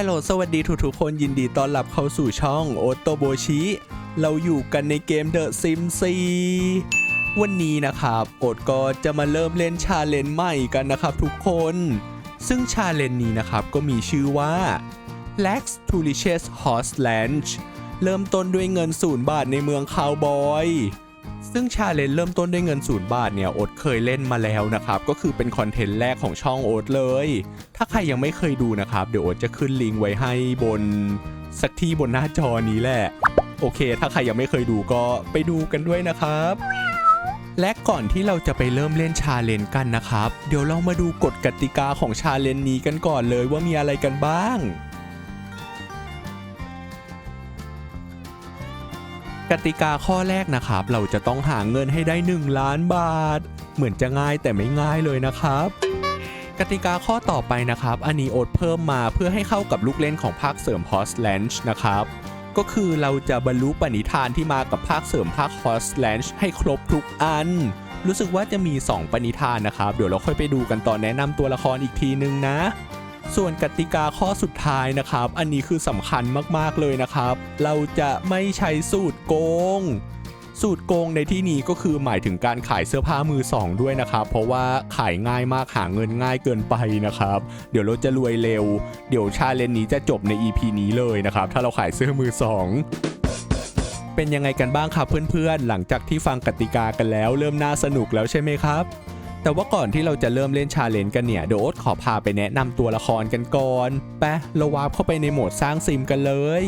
ฮลโหลสวัสดีทุกๆคนยินดีต้อนรับเข้าสู่ช่องโอโตโบชิ เราอยู่กันในเกม The Sim 4วันนี้นะครับโอดก็จะมาเริ่มเล่นชาเลนจ์ใหม่กันนะครับทุกคน ซึ่งชาเลนจ์นี้นะครับก็มีชื่อว่า Lax t o u r i c h e s Horse Ranch เริ่มต้นด้วยเงินศูนย์บาทในเมืองคาวบอย ซึ่งชาเลนจ์เริ่มต้นด้วยเงินศูนย์บาทเนี่ยโอ๊ตเคยเล่นมาแล้วนะครับ ก็คือเป็นคอนเทนต์แรกของช่องโอ๊ตเลย ถ้าใครยังไม่เคยดูนะครับ เดี๋ยวโอ๊ตจะขึ้นลิงก์ไว้ให้บนสักที่บนหน้าจอนี้แหละ โอเค ถ้าใครยังไม่เคยดูก็ไปดูกันด้วยนะครับและก่อนที่เราจะไปเริ่มเล่นชาเลนกันนะครับ เดี๋ยวเรามาดูกฎกติกาของชาเลนนี้กันก่อนเลยว่ามีอะไรกันบ้าง กติกาข้อแรกนะครับ เราจะต้องหาเงินให้ได้ 1 ล้านบาท เหมือนจะง่ายแต่ไม่ง่ายเลยนะครับ กติกาข้อต่อไปนะครับ อันนี้โอดเพิ่มมาเพื่อให้เข้ากับลูกเล่นของภาคเสริม h o s l a n c h นะครับ ก็คือเราจะบรรลุปณิธานที่มากับภาคเสริมภาค h o s l a n c h ให้ครบทุกอัน รู้สึกว่าจะมี 2 ปณิธานนะครับ เดี๋ยวเราค่อยไปดูกันตอนแนะนำตัวละครอีกทีนึงนะ ส่วนกติกาข้อสุดท้ายนะครับ อันนี้คือสำคัญมากๆเลยนะครับ เราจะไม่ใช้สูตรโกง สูตรโกงในที่นี้ก็คือหมายถึงการขายเสื้อผ้ามือสองด้วยนะครับ เพราะว่าขายง่ายมากหาเงินง่ายเกินไปนะครับ เดี๋ยวเราจะรวยเร็ว เดี๋ยวชาเลนนี้จะจบใน EP นี้เลยนะครับ ถ้าเราขายเสื้อมือสองเป็นยังไงกันบ้างครับเพื่อนๆ หลังจากที่ฟังกติกากันแล้ว เริ่มน่าสนุกแล้วใช่ไหมครับ แต่ว่าก่อนที่เราจะเริ่มเล่นชาเลนจ์กันเนี่ยเดโอ๊ตขอพาไปแนะนำตัวละครกันก่อนไปเราวาร์ปเข้าไปในโหมดสร้างซิมกันเลย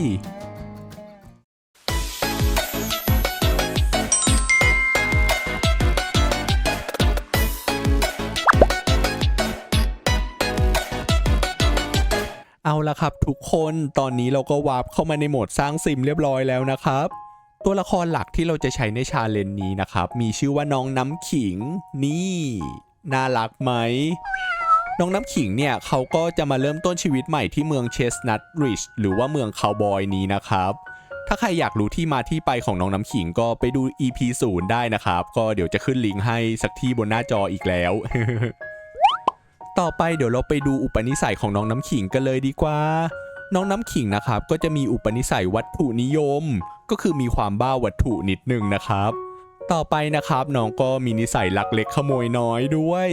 เอาละครับทุกคนตอนนี้เราก็วาร์ปเข้ามาในโหมดสร้างซิมเรียบร้อยแล้วนะครับ ตัวละครหลักที่เราจะใช้ในชาเลนจ์นี้นะครับ มีชื่อว่าน้องน้ำขิง นี่ น่ารักไหม น้องน้ำขิงเนี่ยเขาก็จะมาเริ่มต้นชีวิตใหม่ที่เมืองเชสนัทริชหรือว่าเมืองคาวบอยนี้นะครับ ถ้าใครอยากรู้ที่มาที่ไปของน้องน้ำขิงก็ไปดู EP 0ได้นะครับ ก็เดี๋ยวจะขึ้นลิงก์ให้สักที่บนหน้าจออีกแล้ว ต่อไปเดี๋ยวเราไปดูอุปนิสัยของน้องน้ำขิงกันเลยดีกว่า น้องน้ำขิงนะครับก็จะมีอุปนิสัยวัตถุนิยม ก็คือมีความบ้าวัตถุนิดนึงนะครับ ต่อไปนะครับน้องก็มีนิสัยลักเล็กขโมยน้อยด้วย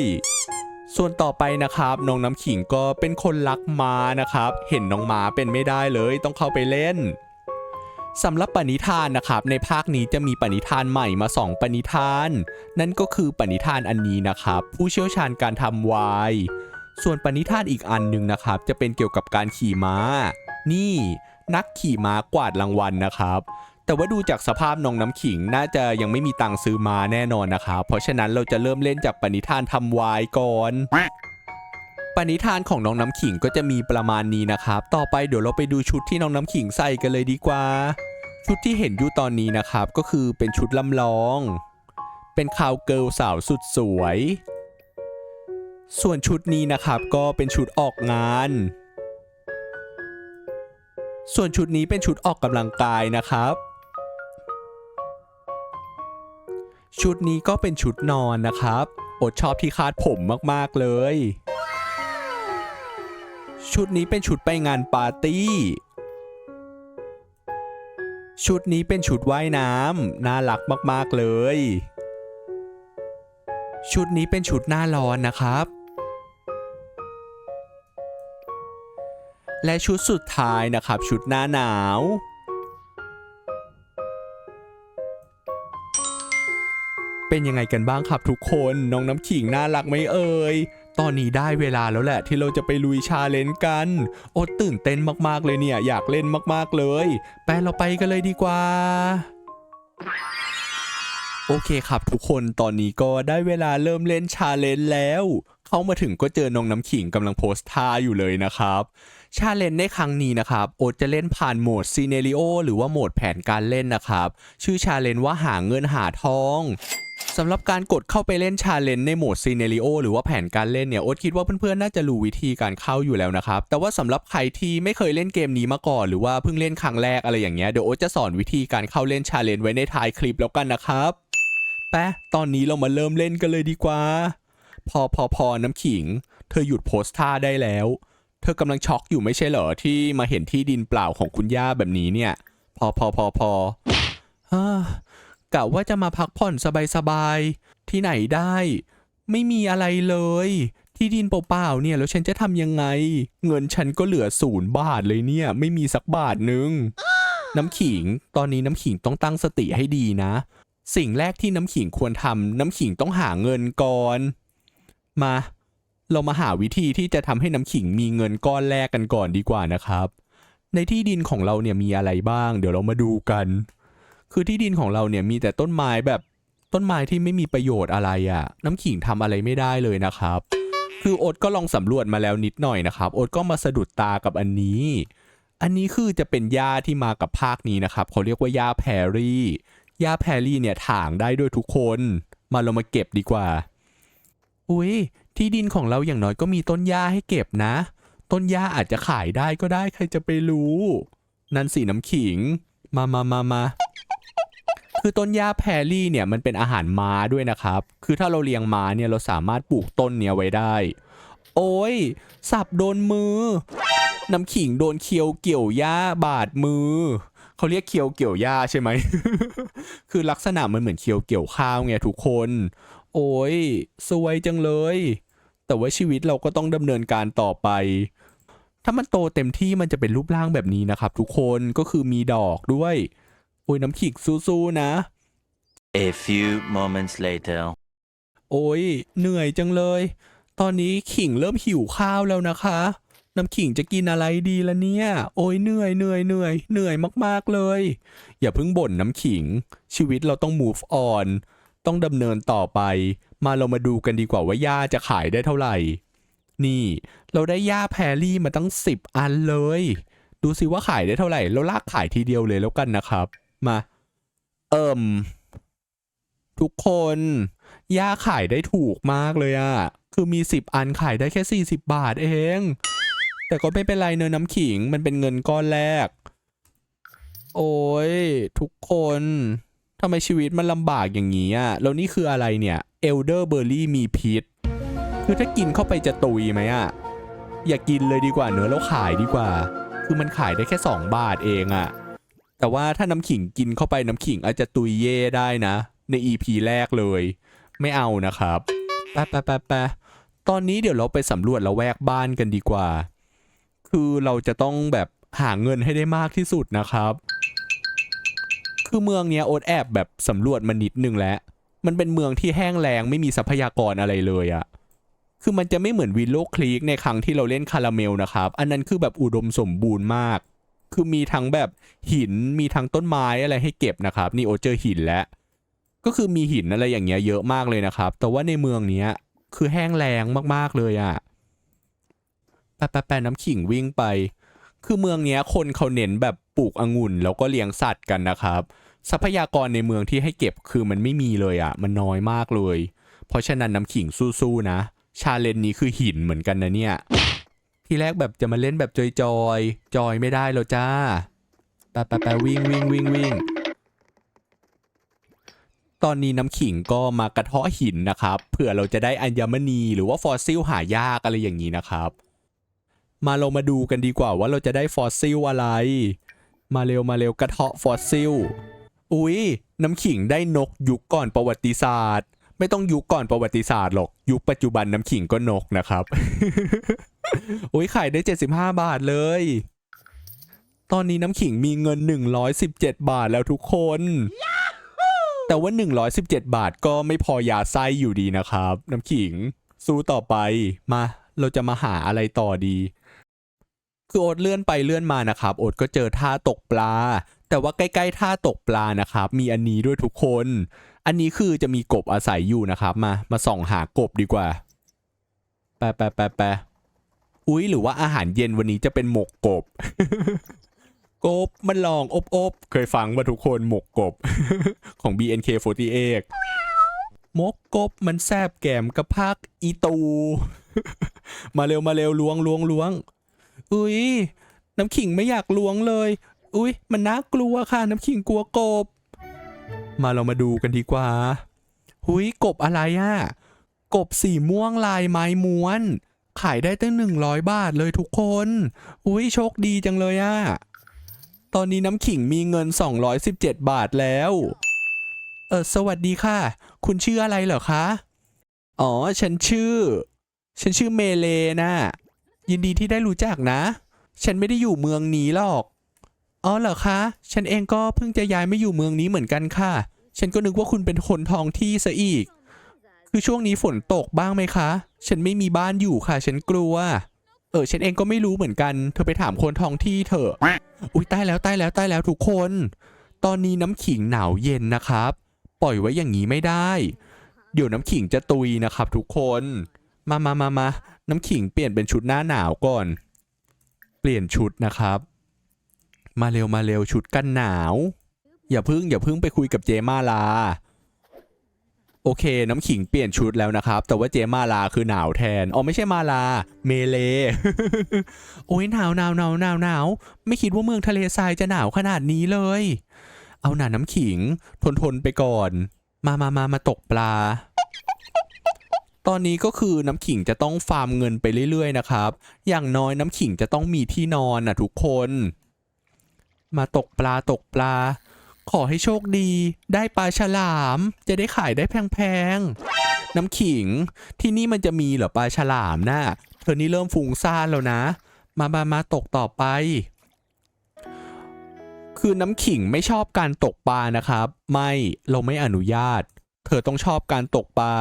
ส่วนต่อไปนะครับน้องน้ำขิงก็เป็นคนรักม้านะครับ เห็นน้องม้าเป็นไม่ได้เลยต้องเข้าไปเล่นสำหรับปณิธานนะครับ ในภาคนี้จะมีปณิธานใหม่มา 2 ปณิธาน นั่นก็คือปณิธานอันนี้นะครับ ผู้เชี่ยวชาญการทำวน์ ส่วนปณิธานอีกอันหนึ่งนะครับ จะเป็นเกี่ยวกับการขี่ม้า นี่นักขี่ม้ากวาดรางวัลนะครับ แต่ว่าดูจากสภาพน้องน้ำขิงน่าจะยังไม่มีตังค์ซื้อม้าแน่นอนนะครับ เพราะฉะนั้นเราจะเริ่มเล่นจากปณิธานทำวน์ก่อนปณิธานของน้องน้ำขิงก็จะมีประมาณนี้นะครับ ต่อไปเดี๋ยวเราไปดูชุดที่น้องน้ำขิงใส่กันเลยดีกว่า ชุดที่เห็นอยู่ตอนนี้นะครับ ก็คือเป็นชุดลำลอง เป็นคาวเกิลสาวสุดสวย ส่วนชุดนี้นะครับก็เป็นชุดออกงาน ส่วนชุดนี้เป็นชุดออกกำลังกายนะครับ ชุดนี้ก็เป็นชุดนอนนะครับอดชอบที่คาดผมมากๆเลย ชุดนี้เป็นชุดไปงานปาร์ตี้ ชุดนี้เป็นชุดว่ายน้ำน่ารักมากๆเลย ชุดนี้เป็นชุดหน้าร้อนนะครับ และชุดสุดท้ายนะครับ ชุดหน้าหนาวเป็นยังไงกันบ้างครับทุกคนน้องน้ำขิงน่ารักไหมเอ่ยตอนนี้ได้เวลาแล้วแหละที่เราจะไปลุยชาเลนจ์กันอดตื่นเต้นมากๆเลยเนี่ยอยากเล่นมากๆเลยไปเราไปกันเลยดีกว่า โอเคครับทุกคนตอนนี้ก็ได้เวลาเริ่มเล่นชาเลนจ์แล้ว เข้ามาถึงก็เจอน้องน้ำขิงกำลังโพสท่าอยู่เลยนะครับ ชาเลนจ์ในครั้งนี้นะครับโอจะเล่นผ่านโหมดซีเนริโอหรือว่าโหมดแผนการเล่นนะครับ ชื่อชาเลนจ์ว่าหาเงินหาทองสำหรับการกดเข้าไปเล่นชาเลนจ์ในโหมดซีเนริโอหรือว่าแผนการเล่นเนี่ยโอ๊ตคิดว่าเพื่อนๆน่าจะรู้วิธีการเข้าอยู่แล้วนะครับ แต่ว่าสำหรับใครที่ไม่เคยเล่นเกมนี้มาก่อน หรือว่าเพิ่งเล่นครั้งแรกอะไรอย่างเงี้ยเดี๋ยวโอ๊ตจะสอนวิธีการเข้าเล่นชาเลนจ์ไว้ในท้ายคลิปแล้วกันนะครับแปะตอนนี้เรามาเริ่มเล่นกันเลยดีกว่า พอพอพอน้ำขิง เธอหยุดโพสท่าได้แล้ว เธอกำลังช็อกอยู่ไม่ใช่เหรอที่มาเห็นที่ดินเปล่าของคุณย่าแบบนี้เนี่ย พอพอพอพอกะว่าจะมาพักผ่อนสบายๆ ที่ไหนได้ ไม่มีอะไรเลย ที่ดินเปล่าๆเนี่ยแล้วฉันจะทำยังไง เงินฉันก็เหลือศูนย์บาทเลยเนี่ย ไม่มีสักบาทนึง น้ำขิงตอนนี้น้ำขิงต้องตั้งสติให้ดีนะ สิ่งแรกที่น้ำขิงควรทำน้ำขิงต้องหาเงินก่อน มา เรามาหาวิธีที่จะทำให้น้ำขิงมีเงินก้อนแรกกันก่อนดีกว่านะครับ ในที่ดินของเราเนี่ยมีอะไรบ้าง เดี๋ยวเรามาดูกัน คือที่ดินของเราเนี่ยมีแต่ต้นไม้แบบต้นไม้ที่ไม่มีประโยชน์อะไรอะ่ะ น้ำขิงทำอะไรไม่ได้เลยนะครับ คือโอ๊ตก็ลองสำรวจมาแล้วนิดหน่อยนะครับโอ๊ตก็มาสะดุดตากับอันนี้ อันนี้คือจะเป็นหญ้าที่มากับภาคนี้นะครับเขาเรียกว่าหญ้าแพรรี่หญ้าแพรรี่เนี่ยถางได้ด้วยทุกคน มาเรามาเก็บดีกว่าอุ้ย ที่ดินของเราอย่างน้อยก็มีต้นหญ้าให้เก็บนะ ต้นหญ้าอาจจะขายได้ก็ได้ใครจะไปรู้ นั่นสีน้ำขิง มามามามาคือต้นหญ้าแพรรี่เนี่ยมันเป็นอาหารม้าด้วยนะครับ คือถ้าเราเลี้ยงม้าเนี่ยเราสามารถปลูกต้นเนี้ยไว้ได้ โอ้ย สับโดนมือ น้ำขิงโดนเคียวเกี่ยวหญ้าบาดมือ เขาเรียกเคียวเกี่ยวหญ้าใช่ไหม คือลักษณะมันเหมือนเคียวเกี่ยวข้าวไงทุกคน โอ้ยสวยจังเลย แต่ว่าชีวิตเราก็ต้องดำเนินการต่อไป ถ้ามันโตเต็มที่มันจะเป็นรูปร่างแบบนี้นะครับ ทุกคนก็คือมีดอกด้วย โอ้ยน้ำขิงสู้ๆนะ A few moments later. โอ้ยเหนื่อยจังเลย ตอนนี้ขิงเริ่มหิวข้าวแล้วนะคะ น้ำขิงจะกินอะไรดีละเนี่ย โอ้ยเหนื่อยเหนื่อยเหนื่อยเหนื่อยมากๆเลย อย่าเพิ่งบ่นน้ำขิง ชีวิตเราต้อง move on ต้องดำเนินต่อไป มาเรามาดูกันดีกว่าว่าย่าจะขายได้เท่าไหร่ นี่ เราได้ย่าแพรรี่มาตั้ง 10 อันเลย ดูสิว่าขายได้เท่าไหร่ เราลากขายทีเดียวเลยแล้วกันนะครับ มา เอิ่ม ทุกคนย่าขายได้ถูกมากเลยอะคือมี 10 อันขายได้แค่ 40 บาทเอง แต่ก็ไม่เป็นไรเนอน้ำขิง มันเป็นเงินก้อนแรก โอ้ย ทุกคนทำไมชีวิตมันลำบากอย่างนี้อะแล้วนี่คืออะไรเนี่ย เอลเดอร์เบอร์รี่มีพิษ คือถ้ากินเข้าไปจะตุยไหมอะอย่ากินเลยดีกว่าเนื้อแล้วขายดีกว่า คือมันขายได้แค่ 2 บาทเองอะแต่ว่าถ้าน้ำขิงกินเข้าไปน้ำขิงอาจจะตุยเย่ได้นะ ใน EP แรกเลย ไม่เอานะครับไปไปไปไปตอนนี้เดี๋ยวเราไปสำรวจละแวกบ้านกันดีกว่า คือเราจะต้องแบบหาเงินให้ได้มากที่สุดนะครับ คือเมืองเนี้ยโอ๊ตแอบแบบสำรวจมานิดนึงแล้ว มันเป็นเมืองที่แห้งแล้งไม่มีทรัพยากรอะไรเลยอะคือมันจะไม่เหมือนวิลโลคลีกในครั้งที่เราเล่นคาราเมลนะครับ อันนั้นคือแบบอุดมสมบูรณ์มาก คือมีทั้งแบบหินมีทั้งต้นไม้อะไรให้เก็บนะครับ นี่โอเจอหินแล้ว ก็คือมีหินอะไรอย่างเงี้ยเยอะมากเลยนะครับ แต่ว่าในเมืองเนี้ยคือแห้งแล้งมากๆเลยอะ่ะแปะแปะแปะน้ำขิงวิ่งไป คือเมืองเนี้ยคนเขาเน้นแบบปลูกองุ่นแล้วก็เลี้ยงสัตว์กันนะครับ ทรัพยากรในเมืองที่ให้เก็บคือมันไม่มีเลยอะ่ะ มันน้อยมากเลย เพราะฉะนั้นน้ำขิงสู้ๆนะ ชาเลนนี้คือหินเหมือนกันนะเนี่ย ทีแรกแบบจะมาเล่นแบบจอยจอยๆจอยไม่ได้แล้วจ้าแปะแปะแปะวิ่งวิ่งวิ่งวิ่งตอนนี้น้ำขิงก็มากระเทาะหินนะครับเผื่อเราจะได้อัญมณีหรือว่าฟอสซิลหายากอะไรอย่างนี้นะครับ มาเรามาดูกันดีกว่าว่าเราจะได้ฟอสซิลอะไร มาเร็วมาเร็วกระเทาะฟอสซิล อุ๊ย น้ำขิงได้นกยุคก่อนประวัติศาสตร์ ไม่ต้องยุคก่อนประวัติศาสตร์หรอก ยุคปัจจุบันน้ำขิงก็นกนะครับ อุ๊ยขายได้ 75 บาทเลย ตอนนี้น้ำขิงมีเงิน 117 บาทแล้วทุกคน แต่ว่า 117 บาทก็ไม่พอยาไส้อยู่ดีนะครับ น้ำขิง สู้ต่อไปมา เราจะมาหาอะไรต่อดีคือโอ๊ตเลื่อนไปเลื่อนมานะครับโอ๊ตก็เจอท่าตกปลา แต่ว่าใกล้ๆท่าตกปลานะครับ มีอันนี้ด้วยทุกคน อันนี้คือจะมีกบอาศัยอยู่นะครับ มามาส่องหากบดีกว่าแปะแปะแปะแปะอุ๊ยหรือว่าอาหารเย็นวันนี้จะเป็นหมกกบ กบมันลองอบอบๆเคยฟังว่าทุกคนหมกกบ ของ BNK48 มกกบมันแซบแกมกับพักอีตู มาเร็วมาเร็วล้วงล้วงล้วงอุ้ยน้ำขิงไม่อยากล้วงเลย อุ้ยมันน่ากลัวค่ะ น้ำขิงกลัวกบ มาเรามาดูกันดีกว่า หุยกบอะไรอะกบสีม่วงลายไม้ม้วน ขายได้ตั้งหนึ่งร้อยบาทเลยทุกคน อุ้ยโชคดีจังเลยอะตอนนี้น้ำขิงมีเงิน 217 บาทแล้ว เออสวัสดีค่ะ คุณชื่ออะไรเหรอคะ อ๋อ ฉันชื่อ ฉันชื่อเมเลนะยินดีที่ได้รู้จักนะ ฉันไม่ได้อยู่เมืองนี้หรอก อ๋อเหรอคะ ฉันเองก็เพิ่งจะย้ายมาอยู่เมืองนี้เหมือนกันค่ะ ฉันก็นึกว่าคุณเป็นคนท้องที่ซะอีก คือช่วงนี้ฝนตกบ้างไหมคะ ฉันไม่มีบ้านอยู่ค่ะ ฉันกลัว เออ ฉันเองก็ไม่รู้เหมือนกัน เธอไปถามคนท้องที่เถอะ อุ้ยใต้แล้วใต้แล้วใต้แล้วทุกคน ตอนนี้น้ำขิงหนาวเย็นนะครับ ปล่อยไว้อย่างนี้ไม่ได้ เดี๋ยวน้ำขิงจะตุยนะครับทุกคน มามามามาน้ำขิงเปลี่ยนเป็นชุดหน้าหนาวก่อน เปลี่ยนชุดนะครับ มาเร็วมาเร็วชุดกันหนาว อย่าพึ่งอย่าพึ่งไปคุยกับเจมาลา โอเค น้ำขิงเปลี่ยนชุดแล้วนะครับ แต่ว่าเจมาลาคือหนาวแทนอ๋อไม่ใช่มาลา เมเล โอ้ยหนาวหนาวหนาวหนาวหนาวไม่คิดว่าเมืองทะเลทรายจะหนาวขนาดนี้เลย เอาหนาน้ำขิง ทนทนไปก่อน มามามามาตกปลา ตอนนี้ก็คือน้ำขิงจะต้องฟาร์มเงินไปเรื่อยๆนะครับ อย่างน้อยน้ำขิงจะต้องมีที่นอนนะทุกคน มาตกปลาตกปลา ขอให้โชคดี ได้ปลาฉลาม จะได้ขายได้แพงๆ น้ำขิง ที่นี่มันจะมีเหรอปลาฉลามน่ะเธอนี่เริ่มฟุ้งซ่านแล้วนะ มามามาตกต่อไป คือน้ำขิงไม่ชอบการตกปลานะครับ ไม่เราไม่อนุญาต เธอต้องชอบการตกปลา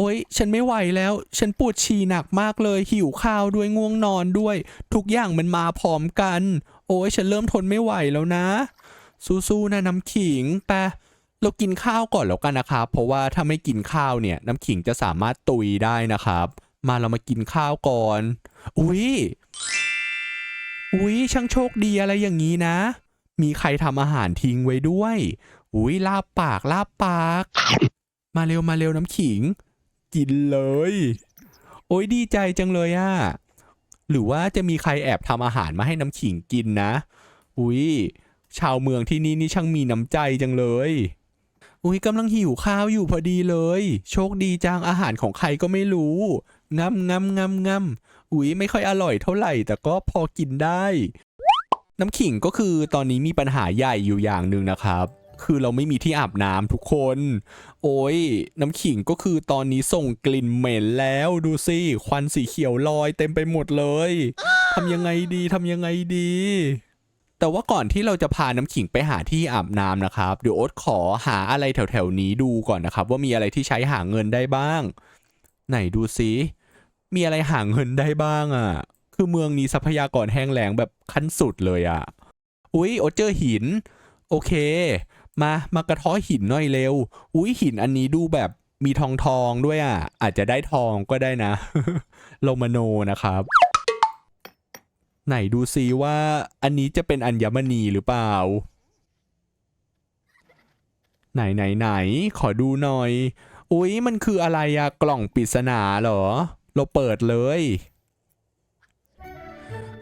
โอ๊ย ฉันไม่ไหวแล้ว ฉันปวดฉี่หนักมากเลย หิวข้าวด้วยง่วงนอนด้วย ทุกอย่างมันมาพร้อมกัน โอ๊ย ฉันเริ่มทนไม่ไหวแล้วนะ สู้ๆนะน้ำขิงไปเรากินข้าวก่อนแล้วกันนะครับ เพราะว่าถ้าไม่กินข้าวเนี่ย น้ำขิงจะสามารถตุยได้นะครับ มาเรามากินข้าวก่อน อุ๊ย อุ๊ย ช่างโชคดีอะไรอย่างนี้นะ มีใครทำอาหารทิ้งไว้ด้วย อุ๊ย ลาบปาก ลาบปาก มาเร็วมาเร็วน้ำขิง กินเลย โอ้ยดีใจจังเลยอะหรือว่าจะมีใครแอบทำอาหารมาให้น้ำขิงกินนะ อุ๊ยชาวเมืองที่นี่นี่ช่างมีน้ำใจจังเลย อุ๊ยกำลังหิวข้าวอยู่พอดีเลย โชคดีจังอาหารของใครก็ไม่รู้งำงำงำงำอุ๊ยไม่ค่อยอร่อยเท่าไหร่ แต่ก็พอกินได้ น้ำขิงก็คือตอนนี้มีปัญหาใหญ่อยู่อย่างหนึ่งนะครับ คือเราไม่มีที่อาบน้ำทุกคน โอ้ย น้ำขิงก็คือตอนนี้ส่งกลิ่นเหม็นแล้วดูสิควันสีเขียวลอยเต็มไปหมดเลยทำยังไงดีทำยังไงดี แต่ว่าก่อนที่เราจะพาน้ำขิงไปหาที่อาบน้ำนะครับ เดี๋ยวโอ๊ตขอหาอะไรแถวๆนี้ดูก่อนนะครับ ว่ามีอะไรที่ใช้หาเงินได้บ้าง ไหนดูสิมีอะไรหาเงินได้บ้างอะ่ะ คือเมืองนี้ทรัพยากรแห้งแล้งแบบขั้นสุดเลยอะ่ะ อุ๊ยโอ๊ตเจอหิน โอเค มามากระท้อหินหน่อยเร็ว อุ๊ยหินอันนี้ดูแบบมีทองทองด้วยอะ อาจจะได้ทองก็ได้นะ โลมาโนนะครับ ไหนดูซิว่าอันนี้จะเป็นอัญมณีหรือเปล่า ไหนไหนไหน ขอดูหน่อย อุ๊ยมันคืออะไรอะกล่องปริศนาเหรอ เราเปิดเลย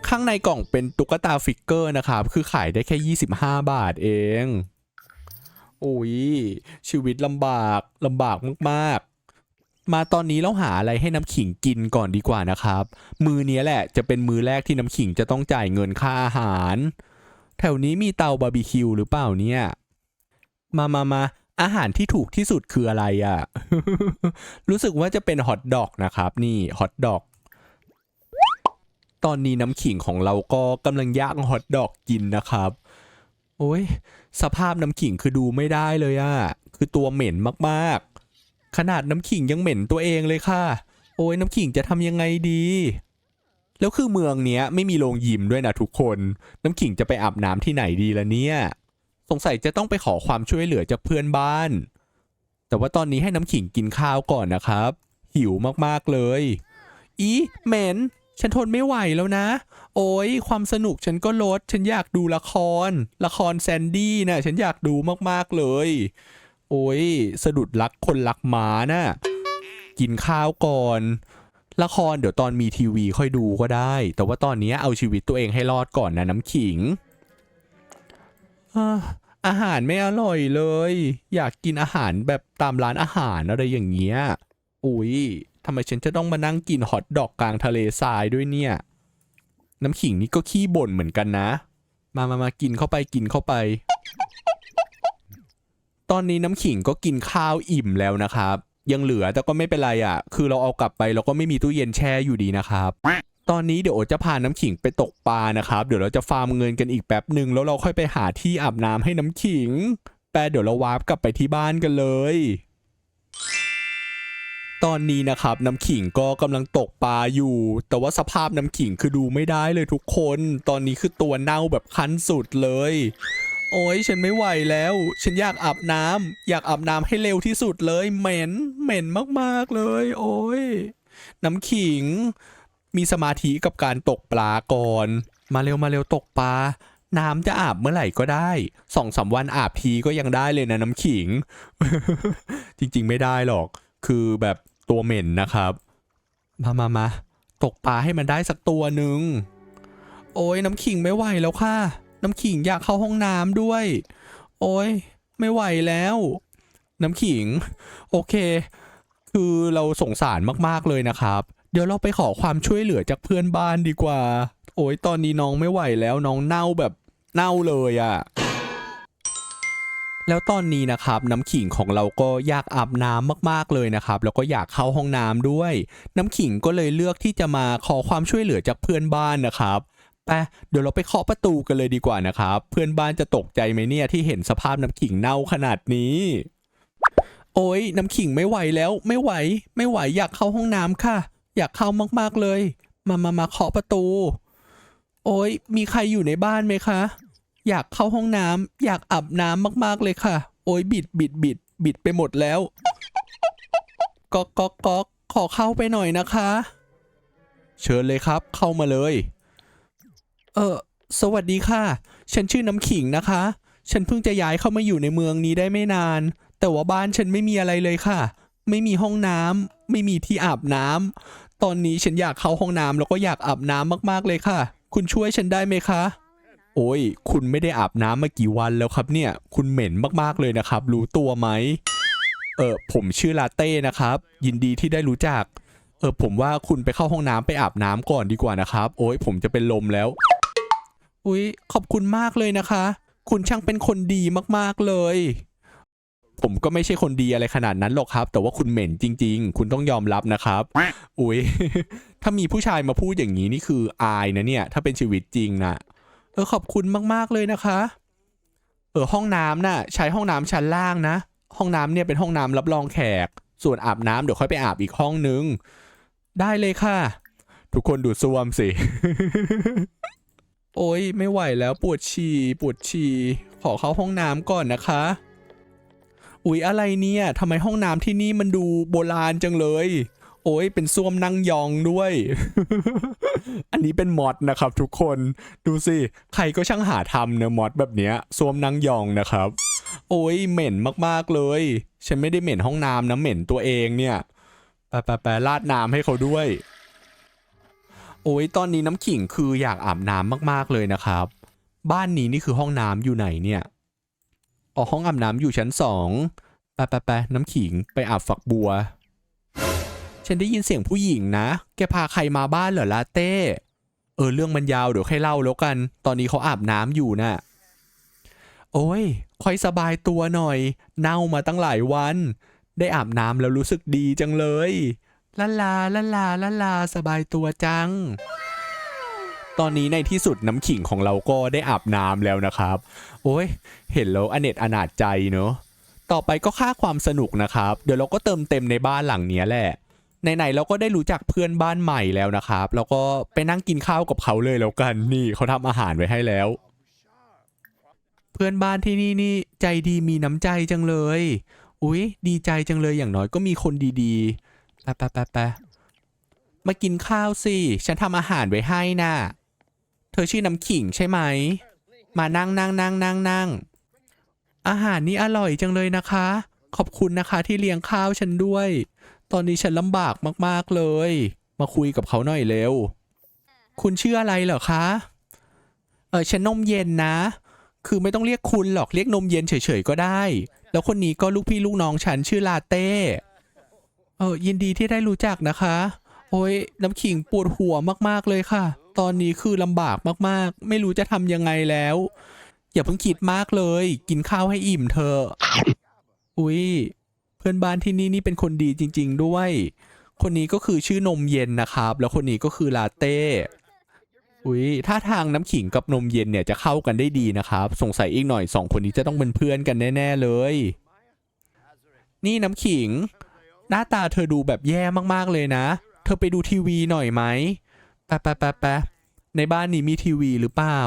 ข้างในกล่องเป็นตุ๊กตาฟิกเกอร์นะครับ คือขายได้แค่ 25 บาทเอง โอ้ยชีวิตลำบากลำบากมากๆ มาตอนนี้เราหาอะไรให้น้ำขิงกินก่อนดีกว่านะครับ มือเนี้ยแหละจะเป็นมือแรกที่น้ำขิงจะต้องจ่ายเงินค่าอาหาร แถวนี้มีเตาบาร์บีคิวหรือเปล่าเนี่ย มามามาอาหารที่ถูกที่สุดคืออะไรอะ่ะ รู้สึกว่าจะเป็นฮอทดอกนะครับ นี่ฮอทดอกตอนนี้น้ำขิงของเราก็กำลังย่างฮอทดอกกินนะครับ โอ้ยสภาพน้ำขิงคือดูไม่ได้เลยอะคือตัวเหม็นมากๆ ขนาดน้ำขิงยังเหม็นตัวเองเลยค่ะ โอ้ยน้ำขิงจะทำยังไงดี แล้วคือเมืองเนี้ยไม่มีโรงยิมด้วยนะทุกคน น้ำขิงจะไปอาบน้ำที่ไหนดีล่ะเนี่ย สงสัยจะต้องไปขอความช่วยเหลือจากเพื่อนบ้าน แต่ว่าตอนนี้ให้น้ำขิงกินข้าวก่อนนะครับ หิวมากๆเลย อีเหม็น ฉันทนไม่ไหวแล้วนะ โอ้ยความสนุกฉันก็ลด ฉันอยากดูละคร ละครแซนดี้นะ่ะฉันอยากดูมากๆเลย โอ้ยสะดุดรักคนรักหมาน่ะกินข้าวก่อน ละครเดี๋ยวตอนมีทีวีค่อยดูก็ได้ แต่ว่าตอนนี้เอาชีวิตตัวเองให้รอดก่อนนะน้ำขิงอาอาหารไม่อร่อยเลย อยากกินอาหารแบบตามร้านอาหารอะไรอย่างเงี้ย อุ้ยทำไมฉันจะต้องมานั่งกินฮอทดอกกลางทะเลทรายด้วยเนี่ย น้ำขิงนี่ก็ขี้บ่นเหมือนกันนะ มามามากินเข้าไปกินเข้าไป ตอนนี้น้ำขิงก็กินข้าวอิ่มแล้วนะครับ ยังเหลือแต่ก็ไม่เป็นไรอะ คือเราเอากลับไปเราก็ไม่มีตู้เย็นแช่อยู่ดีนะครับ ตอนนี้เดี๋ยวโอจะพาน้ำขิงไปตกปลานะครับ เดี๋ยวเราจะฟาร์มเงินกันอีกแป๊บหนึ่งแล้วเราค่อยไปหาที่อาบน้ำให้น้ำขิงแปลเดี๋ยวเราวาร์ปกลับไปที่บ้านกันเลย ตอนนี้นะครับน้ำขิงก็กำลังตกปลาอยู่ แต่ว่าสภาพน้ำขิงคือดูไม่ได้เลยทุกคน ตอนนี้คือตัวเน่าแบบคั้นสุดเลย โอ้ยฉันไม่ไหวแล้ว ฉันอยากอาบน้ำอยากอาบน้ำให้เร็วที่สุดเลยเหม็นเหม็นมากๆเลย โอ้ยน้ำขิง มีสมาธิกับการตกปลาก่อน มาเร็วมาเร็วตกปลาน้ำจะอาบเมื่อไหร่ก็ได้สองสามวันอาบทีก็ยังได้เลยนะน้ำขิง จริงๆไม่ได้หรอก คือแบบตัวเหม็นนะครับ มามามาตกปลาให้มันได้สักตัวหนึ่งโอ้ยน้ำขิงไม่ไหวแล้วค่ะ น้ำขิงอยากเข้าห้องน้ำด้วย โอ้ยไม่ไหวแล้ว น้ำขิง โอเค คือเราสงสารมากๆเลยนะครับ เดี๋ยวเราไปขอความช่วยเหลือจากเพื่อนบ้านดีกว่า โอ้ยตอนนี้น้องไม่ไหวแล้วน้องเน่าแบบเน่าเลยอะ่ะ แล้วตอนนี้นะครับน้ำขิงของเราก็อยากอาบน้ำมากๆเลยนะครับ แล้วก็อยากเข้าห้องน้ำด้วย น้ำขิงก็เลยเลือกที่จะมาขอความช่วยเหลือจากเพื่อนบ้านนะครับไปเดี๋ยวเราไปเคาะประตูกันเลยดีกว่านะครับ เพื่อนบ้านจะตกใจไหมเนี่ยที่เห็นสภาพน้ำขิงเน่าขนาดนี้ โอ้ยน้ำขิงไม่ไหวแล้ว ไม่ไหว ไม่ไหวอยากเข้าห้องน้ำค่ะ อยากเข้ามากๆเลย มามามาเคาะประตู โอ้ยมีใครอยู่ในบ้านไหมคะ อยากเข้าห้องน้ำอยากอาบน้ำมากๆเลยค่ะ โอ้ยบิดบิดบิดบิดไปหมดแล้วก๊อกก๊อกก๊อกขอเข้าไปหน่อยนะคะ เชิญเลยครับ เข้ามาเลย เออสวัสดีค่ะ ฉันชื่อน้ำขิงนะคะ ฉันเพิ่งจะย้ายเข้ามาอยู่ในเมืองนี้ได้ไม่นาน แต่ว่าบ้านฉันไม่มีอะไรเลยค่ะ ไม่มีห้องน้ำไม่มีที่อาบน้ำตอนนี้ฉันอยากเข้าห้องน้ำแล้วก็อยากอาบน้ำมากๆเลยค่ะ คุณช่วยฉันได้ไหมคะ โอ้ย คุณไม่ได้อาบน้ำมากี่วันแล้วครับเนี่ย คุณเหม็นมากๆเลยนะครับ รู้ตัวไหม เออผมชื่อลาเต้นะครับ ยินดีที่ได้รู้จัก เออผมว่าคุณไปเข้าห้องน้ำไปอาบน้ำก่อนดีกว่านะครับ โอ้ยผมจะเป็นลมแล้ว อุ้ยขอบคุณมากเลยนะคะ คุณช่างเป็นคนดีมากๆเลย ผมก็ไม่ใช่คนดีอะไรขนาดนั้นหรอกครับ แต่ว่าคุณเหม็นจริง ๆ คุณต้องยอมรับนะครับ อุ้ยถ้ามีผู้ชายมาพูดอย่างนี้นี่คืออายนะเนี่ย ถ้าเป็นชีวิตจริงนะ เออขอบคุณมากๆเลยนะคะ เออห้องน้ำน่ะ ใช้ห้องน้ำชั้นล่างนะ ห้องน้ำเนี่ยเป็นห้องน้ำรับรองแขก ส่วนอาบน้ำเดี๋ยวค่อยไปอาบอีกห้องนึง ได้เลยค่ะ ทุกคนดูซ่วมสิ โอ้ยไม่ไหวแล้วปวดฉี่ปวดฉี่ขอเข้าห้องน้ำก่อนนะคะ อุ๊ยอะไรเนี่ยทำไมห้องน้ำที่นี่มันดูโบราณจังเลย โอ้ยเป็นส้วมนั่งยองด้วย อันนี้เป็นมอดนะครับ ทุกคนดูสิใครก็ช่างหาทำเนอะมอดแบบเนี้ยส้วมนั่งยองนะครับ โอ้ยเหม็นมากๆเลย ฉันไม่ได้เหม็นห้องน้ำนะเหม็นตัวเองเนี่ยไปไปไปราดน้ำให้เขาด้วย โอ้ยตอนนี้น้ำขิงคืออยากอาบน้ำมากๆเลยนะครับ บ้านนี้นี่คือห้องน้ำอยู่ไหนเนี่ยอ๋อห้องอาบน้ำอยู่ชั้นสองไปไปไปน้ำขิงไปอาบฝักบัว ฉันได้ยินเสียงผู้หญิงนะ แกพาใครมาบ้านเหรอลาเต้ เออเรื่องมันยาวเดี๋ยวค่อยเล่าแล้วกัน ตอนนี้เขาอาบน้ำอยู่น่ะ โอ้ยค่อยสบายตัวหน่อย เน่ามาตั้งหลายวัน ได้อาบน้ำแล้วรู้สึกดีจังเลยลาลาลาลาลาลาสบายตัวจัง ตอนนี้ในที่สุดน้ำขิงของเราก็ได้อาบน้ำแล้วนะครับ โอ้ย เห็นแล้วอเนจอนาจใจเนอะต่อไปก็ค่าความสนุกนะครับ เดี๋ยวเราก็เติมเต็มในบ้านหลังเนี้ยแหละ ไหนๆเราก็ได้รู้จักเพื่อนบ้านใหม่แล้วนะครับ แล้วก็ไปนั่งกินข้าวกับเขาเลยแล้วกันนี่เขาทำอาหารไว้ให้แล้ว เพื่อนบ้านที่นี่นี่ใจดีมีน้ำใจจังเลย อุ๊ย ดีใจจังเลยอย่างน้อยก็มีคนดีๆไปไปไปไปมากินข้าวสิ ฉันทำอาหารไว้ให้น่ะ เธอชื่อน้ำขิงใช่ไหม มานั่งนั่งนั่งนั่งนั่งอาหารนี่อร่อยจังเลยนะคะ ขอบคุณนะคะที่เลี้ยงข้าวฉันด้วย ตอนนี้ฉันลำบากมากๆเลย มาคุยกับเขาหน่อยเร็ว คุณชื่ออะไรเหรอคะ เออฉันนมเย็นนะ คือไม่ต้องเรียกคุณหรอกเรียกนมเย็นเฉยๆก็ได้ แล้วคนนี้ก็ลูกพี่ลูกน้องฉันชื่อลาเต้ เออยินดีที่ได้รู้จักนะคะ โอ้ยน้ำขิงปวดหัวมากๆเลยค่ะ ตอนนี้คือลำบากมากๆ ไม่รู้จะทำยังไงแล้ว อย่าเพิ่งคิดมากเลย กินข้าวให้อิ่มเถอะอุ้ย พื่อนบ้านที่นี่นี่เป็นคนดีจริง ๆ ด้วย คนนี้ก็คือชื่อนมเย็นนะครับ แล้วคนนี้ก็คือลาเต้อุ้ยท่าทางน้ำขิงกับนมเย็นเนี่ยจะเข้ากันได้ดีนะครับ สงสัยอีกหน่อยสองคนนี้จะต้องเป็นเพื่อนกันแน่ ๆเลย นี่น้ำขิง หน้าตาเธอดูแบบแย่มากๆเลยนะ เธอไปดูทีวีหน่อยไหมแปะแปะแปะแปะในบ้านนี้มีทีวีหรือเปล่า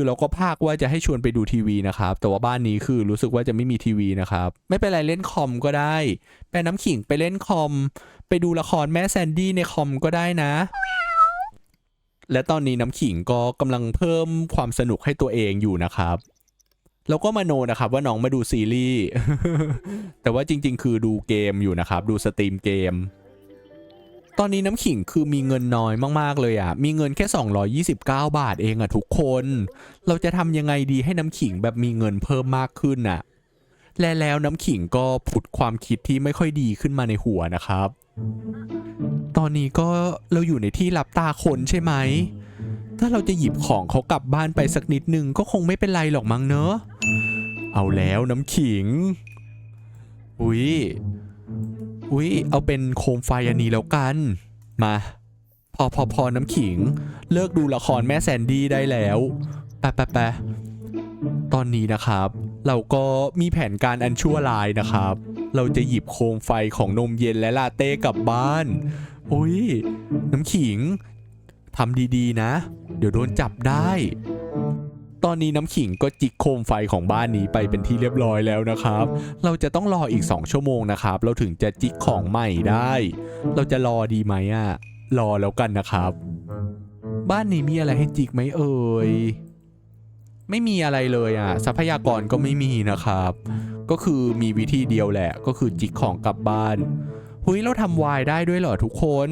คือเราก็พากว่าจะให้ชวนไปดูทีวีนะครับ แต่ว่าบ้านนี้คือรู้สึกว่าจะไม่มีทีวีนะครับ ไม่เป็นไรเล่นคอมก็ได้ แปน้ำขิงไปเล่นคอม ไปดูละครแม่แซนดี้ในคอมก็ได้นะ และตอนนี้น้ำขิงก็กำลังเพิ่มความสนุกให้ตัวเองอยู่นะครับแล้วก็มาโนนะครับว่าน้องมาดูซีรีส์แต่ว่าจริง ๆ คือดูเกมอยู่นะครับ ดูสตรีมเกม ตอนนี้น้ำขิงคือมีเงินน้อยมากๆเลยอะ มีเงินแค่ 229 บาทเองอะทุกคน เราจะทำยังไงดีให้น้ำขิงแบบมีเงินเพิ่มมากขึ้นน่ะ และแล้วน้ำขิงก็ผุดความคิดที่ไม่ค่อยดีขึ้นมาในหัวนะครับ ตอนนี้ก็เราอยู่ในที่รับตาคนใช่ไหม ถ้าเราจะหยิบของเขากลับบ้านไปสักนิดนึงก็คงไม่เป็นไรหรอกมั้งเนอะเอาแล้วน้ำขิง อุ้ย อุ้ยเอาเป็นโคมไฟอันนี้แล้วกัน มา พอพอพอน้ำขิง เลิกดูละครแม่แซนดี้ได้แล้วแปะแปะแปะตอนนี้นะครับ เราก็มีแผนการอันชั่วร้ายนะครับ เราจะหยิบโคมไฟของนมเย็นและลาเต้กลับบ้านอุ้ยน้ำขิงทำดีๆนะ เดี๋ยวโดนจับได้ ตอนนี้น้ำขิงก็จิกโคมไฟของบ้านนี้ไปเป็นที่เรียบร้อยแล้วนะครับ เราจะต้องรออีก 2 ชั่วโมงนะครับ เราถึงจะจิกของใหม่ได้ เราจะรอดีไหมอะรอแล้วกันนะครับ บ้านนี้มีอะไรให้จิกไหมเอ่ยไม่มีอะไรเลยอะทรัพยากรก็ไม่มีนะครับ ก็คือมีวิธีเดียวแหละ ก็คือจิกของกลับบ้าน หุยเราทำวายได้ด้วยเหรอทุกคน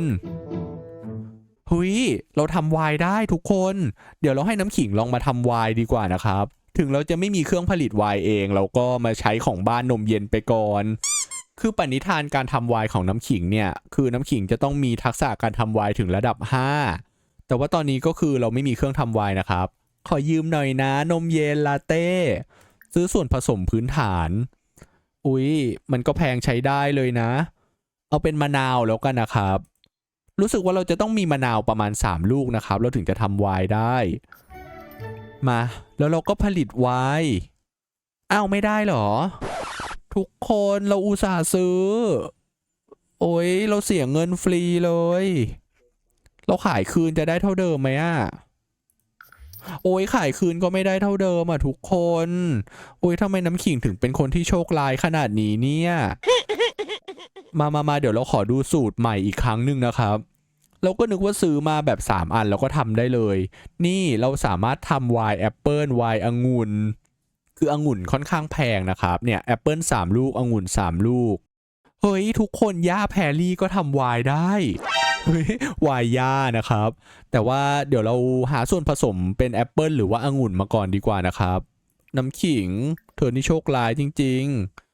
หุยเราทำไวน์ได้ทุกคน เดี๋ยวเราให้น้ำขิงลองมาทำไวน์ดีกว่านะครับ ถึงเราจะไม่มีเครื่องผลิตไวน์เอง เราก็มาใช้ของบ้านนมเย็นไปก่อน คือปณิธานการทำไวน์ของน้ำขิงเนี่ย คือน้ำขิงจะต้องมีทักษะการทำไวน์ถึงระดับ 5 แต่ว่าตอนนี้ก็คือเราไม่มีเครื่องทำไวน์นะครับ ขอยืมหน่อยนะนมเย็นลาเต้ ซื้อส่วนผสมพื้นฐาน อุ๊ยมันก็แพงใช้ได้เลยนะ เอาเป็นมะนาวแล้วกันนะครับ รู้สึกว่าเราจะต้องมีมะนาวประมาณ 3 ลูกนะครับ เราถึงจะทำไวน์ได้ มา แล้วเราก็ผลิตไวน์อ้าวไม่ได้หรอ ทุกคนเราอุตส่าห์ซื้อ โอ้ยเราเสียเงินฟรีเลย เราขายคืนจะได้เท่าเดิมไหมอะโอ้ยขายคืนก็ไม่ได้เท่าเดิมอะทุกคน โอ้ยทำไมน้ำขิงถึงเป็นคนที่โชคร้ายขนาดนี้เนี่ย มามามาเดี๋ยวเราขอดูสูตรใหม่อีกครั้งหนึ่งนะครับ เราก็นึกว่าซื้อมาแบบ 3 อันแล้วก็ทำได้เลย นี่เราสามารถทำไวน์แอปเปิลไวน์องุ่นคือองุ่นค่อนข้างแพงนะครับ เนี่ยแอปเปิล3ลูกองุ่น3ลูก เฮ้ย ทุกคนย่าแพรรี่ก็ทำไวน์ได้เฮ้ยวน์ย่านะครับ แต่ว่าเดี๋ยวเราหาส่วนผสมเป็นแอปเปิลหรือว่าองุ่นมาก่อนดีกว่านะครับ น้ำขิงเธอนี่โชคร้ายจริง ๆ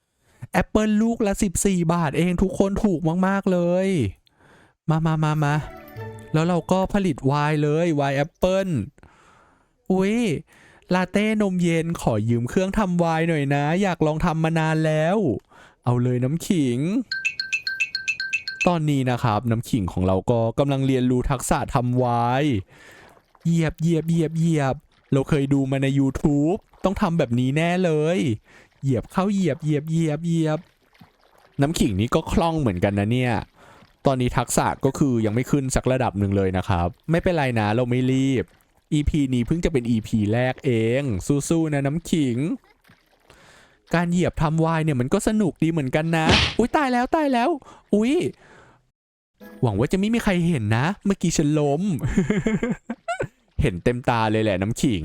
แอปเปิลลูกละ 14 บาทเองทุกคนถูกมาก ๆ เลย มามามามาแล้วเราก็ผลิตไวน์เลย ไวน์แอปเปิลอุ้ยลาเต้นมเย็นขอยืมเครื่องทำไวน์หน่อยนะ อยากลองทำมานานแล้ว เอาเลยน้ำขิง ตอนนี้นะครับ น้ำขิงของเราก็กำลังเรียนรู้ทักษะทำไวน์เหยียบเหยียบเหยียบเหยียบ เราเคยดูมาใน YouTube ต้องทำแบบนี้แน่เลย เหยียบเข้าเหยียบเหยียบเหยียบเหยียบ น้ำขิงนี้ก็คล่องเหมือนกันนะเนี่ย ตอนนี้ทักษะก็คือยังไม่ขึ้นสักระดับหนึ่งเลยนะครับ ไม่เป็นไรนะเราไม่รีบ EP นี้เพิ่งจะเป็น EP แรกเอง สู้ๆนะน้ำขิง การเหยียบทำวายเนี่ยมันก็สนุกดีเหมือนกันนะ อุ้ยตายแล้วตายแล้ว อุ้ยหวังว่าจะไม่มีใครเห็นนะ เมื่อกี้ฉันล้ม เห็นเต็มตาเลยแหละน้ำขิง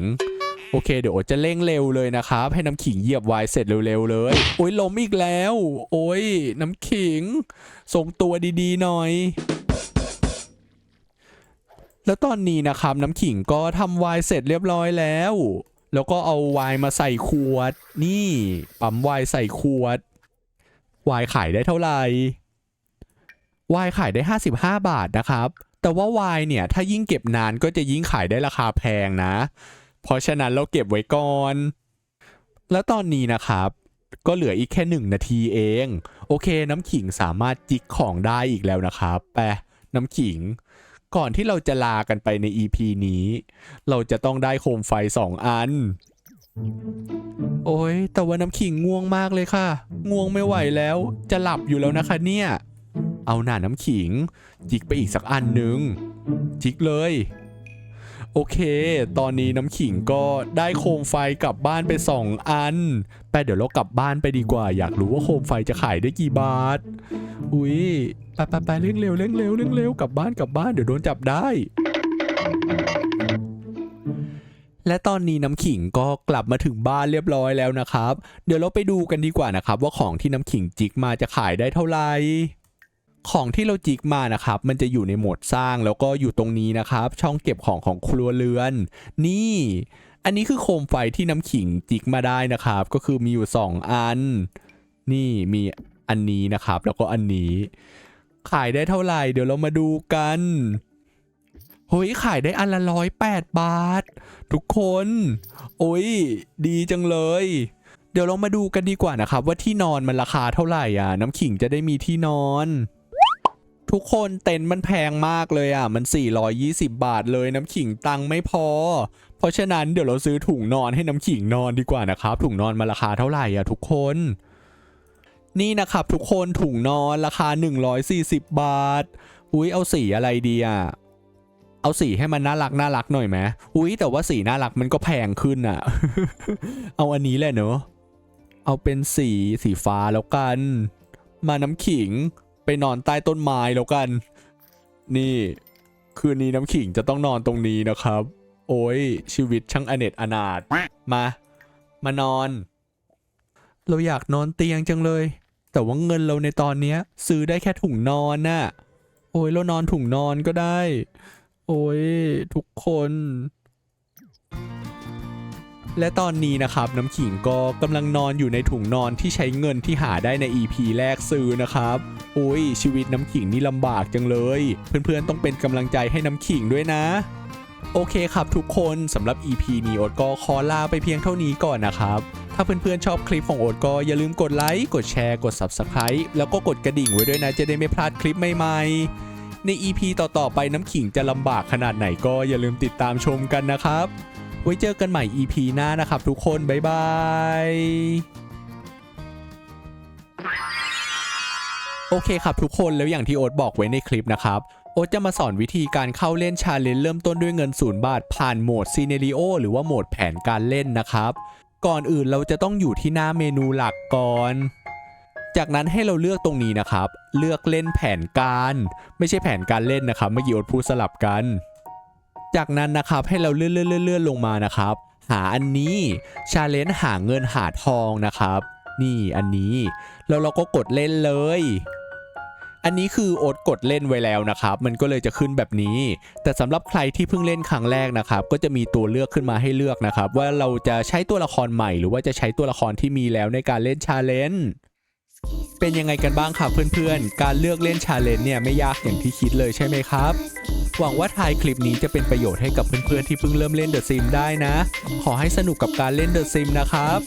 โอเคเดี๋ยวโอ๊ตจะเร่งเร็วเลยนะครับ ให้น้ำขิงเหยียบวายเสร็จเร็วๆเลย โอ้ยล้มอีกแล้ว โอ้ยน้ำขิงทรงตัวดีๆหน่อย แล้วตอนนี้นะครับน้ำขิงก็ทำวายเสร็จเรียบร้อยแล้ว แล้วก็เอาวายมาใส่ขวด นี่ปั๊มวายใส่ขวดวายขายได้เท่าไหร่วายขายได้ 55 บาทนะครับ แต่ว่าวายเนี่ยถ้ายิ่งเก็บนานก็จะยิ่งขายได้ราคาแพงนะ เพราะฉะนั้นเราเก็บไว้ก่อน แล้วตอนนี้นะครับ ก็เหลืออีกแค่หนึ่งนาทีเอง โอเค น้ำขิงสามารถจิกของได้อีกแล้วนะครับแปน้ำขิง ก่อนที่เราจะลากันไปใน EP นี้ เราจะต้องได้โคมไฟสองอัน โอ้ยแต่ว่าน้ำขิงง่วงมากเลยค่ะ ง่วงไม่ไหวแล้ว จะหลับอยู่แล้วนะคะเนี่ย เอาหน่าน้ำขิง จิกไปอีกสักอันหนึ่งจิกเลย อเค ตอนนี้น้ำขิงก็ได้โคมไฟกลับบ้านไปสองอัน ไปเดี๋ยวเรากลับบ้านไปดีกว่า อยากรู้ว่าโคมไฟจะขายได้กี่บาท อุ้ย ไปไปไปเร่งเร็วเร่งเร็วเร่งเร็วกลับบ้านกลับบ้านเดี๋ยวโดนจับได้ และตอนนี้น้ำขิงก็กลับมาถึงบ้านเรียบร้อยแล้วนะครับ เดี๋ยวเราไปดูกันดีกว่านะครับ ว่าของที่น้ำขิงจิกมาจะขายได้เท่าไหร่ ของที่เราจิกมานะครับ มันจะอยู่ในโหมดสร้างแล้วก็อยู่ตรงนี้นะครับ ช่องเก็บของของครัวเรือน นี่ อันนี้คือโคมไฟที่น้ำขิงจิกมาได้นะครับ ก็คือมีอยู่ 2 อัน นี่มีอันนี้นะครับ แล้วก็อันนี้ ขายได้เท่าไหร่ เดี๋ยวเรามาดูกันเฮ้ยขายได้อันละร้อยแปดบาท ทุกคน โอ้ย ดีจังเลย เดี๋ยวเรามาดูกันดีกว่านะครับ ว่าที่นอนมันราคาเท่าไหร่อะ น้ำขิงจะได้มีที่นอน ทุกคนเต็นท์มันแพงมากเลยอะ มัน 420 บาทเลยน้ำขิงตังไม่พอ เพราะฉะนั้นเดี๋ยวเราซื้อถุงนอนให้น้ำขิงนอนดีกว่านะครับ ถุงนอนมาราคาเท่าไหร่อะทุกคน นี่นะครับทุกคนถุงนอนราคา 140 บาท อุ้ยเอาสีอะไรดีอะ เอาสีให้มันน่ารักน่ารักหน่อยไหมอุ้ยแต่ว่าสีน่ารักมันก็แพงขึ้นอะ เอาอันนี้แหละเนอะเอาเป็นสีสีฟ้าแล้วกัน มาน้ำขิง ไปนอนใต้ต้นไม้แล้วกัน นี่ คืนนี้น้ำขิงจะต้องนอนตรงนี้นะครับ โอ้ยชีวิตช่างอเนจอนาถมา มานอน เราอยากนอนเตียงจังเลย แต่ว่าเงินเราในตอนเนี้ย ซื้อได้แค่ถุงนอนน่ะ โอ้ยเรานอนถุงนอนก็ได้ โอ้ยทุกคน และตอนนี้นะครับน้ำขิงก็กำลังนอนอยู่ในถุงนอนที่ใช้เงินที่หาได้ใน EP แรกซื้อนะครับโอ้ยชีวิตน้ำขิงนี่ลำบากจังเลย เพื่อนๆต้องเป็นกำลังใจให้น้ำขิงด้วยนะ โอเคครับทุกคนสำหรับ EP นี้โอ๊ตก็ขอลาไปเพียงเท่านี้ก่อนนะครับ ถ้าเพื่อนๆชอบคลิปของโอ๊ตก็อย่าลืมกดไลค์กดแชร์กด Subscribe แล้วก็กดกระดิ่งไว้ด้วยนะจะได้ไม่พลาดคลิปใหม่ๆใน EP ต่อๆไปน้ำขิงจะลำบากขนาดไหนก็อย่าลืมติดตามชมกันนะครับ ไว้เจอกันใหม่ EP หน้านะครับทุกคนบ๊ายบายโอเคครับทุกคนแล้วอย่างที่โอ๊ตบอกไว้ในคลิปนะครับ โอ๊ตจะมาสอนวิธีการเข้าเล่นชาเลนจ์เริ่มต้นด้วยเงินศูนย์บาท ผ่านโหมดซีเนริโอหรือว่าโหมดแผนการเล่นนะครับ ก่อนอื่นเราจะต้องอยู่ที่หน้าเมนูหลักก่อน จากนั้นให้เราเลือกตรงนี้นะครับ เลือกเล่นแผนการ ไม่ใช่แผนการเล่นนะครับเมื่อกี้โอ๊ตพูดสลับกัน จากนั้นนะครับให้เราเลื่อนเลื่อนเลื่อนลงมานะครับ หาอันนี้ชาเลนจ์หาเงินหาทองนะครับ นี่อันนี้แล้วเราก็กดเล่นเลย อันนี้คือโอ๊ตกดเล่นไว้แล้วนะครับ มันก็เลยจะขึ้นแบบนี้ แต่สำหรับใครที่เพิ่งเล่นครั้งแรกนะครับ ก็จะมีตัวเลือกขึ้นมาให้เลือกนะครับ ว่าเราจะใช้ตัวละครใหม่ หรือว่าจะใช้ตัวละครที่มีแล้วในการเล่นชาเลนจ์ เป็นยังไงกันบ้างครับเพื่อนๆ การเลือกเล่นชาเลนจ์เนี่ยไม่ยากอย่างที่คิดเลยใช่ไหมครับ หวังว่าท้ายคลิปนี้จะเป็นประโยชน์ให้กับเพื่อนๆที่เพิ่งเริ่มเล่นเดอะซิมได้นะ ขอให้สนุกกับการเล่นเดอะซิมนะครับ